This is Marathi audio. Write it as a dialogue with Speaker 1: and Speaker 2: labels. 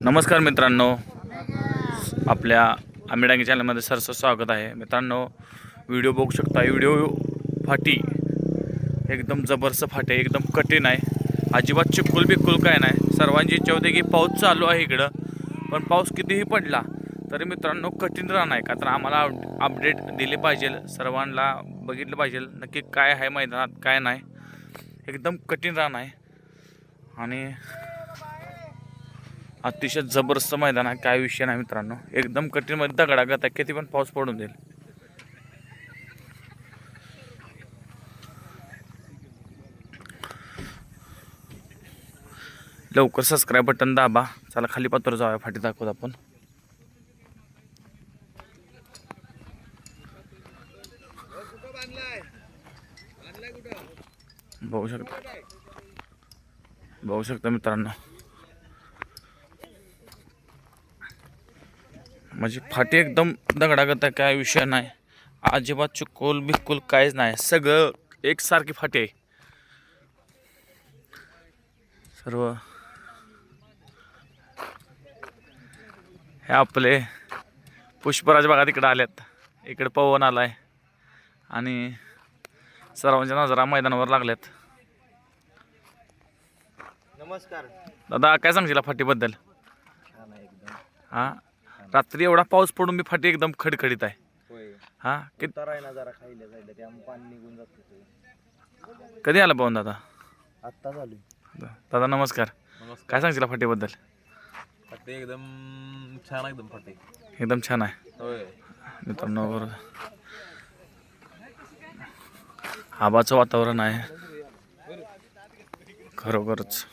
Speaker 1: नमस्कार मित्रांनो. आपल्या आमिडांगी चॅनलमध्ये सरसं स्वागत आहे. मित्रांनो व्हिडिओ बघू शकता. व्हिडिओ फाटी. एकदम जबरदस्त फाटी. आहे एकदम कठीण आहे. अजिबात चिक्कुल बिकुल काय नाही. सर्वांची इच्छा होती की पाऊस चालू आहे इकडं पण पाऊस कितीही पडला तरी मित्रांनो कठीण राहणार आहे. का तर आम्हाला अपडेट दिले पाहिजे. सर्वांना बघितलं पाहिजे. नक्की काय आहे मैदानात काय नाही. एकदम कठीण राहणार आहे. आणि अतिशय जबरदस्त मैदान आहे. काय विषय नाही मित्रांनो. एकदम कठीणमध्ये दगडागत आहे. किती पण पाऊस पडून देईल लवकर सबस्क्राईब बटन दाबा. चला खाली पात्र जाऊया. फाटी दाखवत आपण. बघू शकता. बघू शकता मित्रांनो. म्हणजे फाटी एकदम दगडागत आहे काय विषय नाही. अजिबात चुकूल बिकुल काहीच नाही. सगळं एकसारखी फाटी आहे. सर्व. हे आपले पुष्पराज बघा तिकडे आल्यात इकडे पवन आलाय. आणि सर्वांच्या नजरा मैदानावर लागल्यात.
Speaker 2: नमस्कार.
Speaker 1: दादा काय सांगशील फाटीबद्दल? हा? रात्री एवढा पाऊस पडून मी फाटी एकदम खडखडीत आहे. हा? कि
Speaker 2: उतार आहे ना जरा खायला जायला त्यामुळे पाणी निघून जात
Speaker 1: कधी आला पाहून दादा?
Speaker 2: आत्ता झाली
Speaker 1: दादा नमस्कार.
Speaker 2: नमस्कार.
Speaker 1: काय सांगशील या फाटीबद्दल?
Speaker 2: फटे एकदम छान एकदम फटे.
Speaker 1: एकदम छान आहे.
Speaker 2: होय.
Speaker 1: मित्रांनो बरोबर. आबाचं वातावरण आहे. खरोखरच.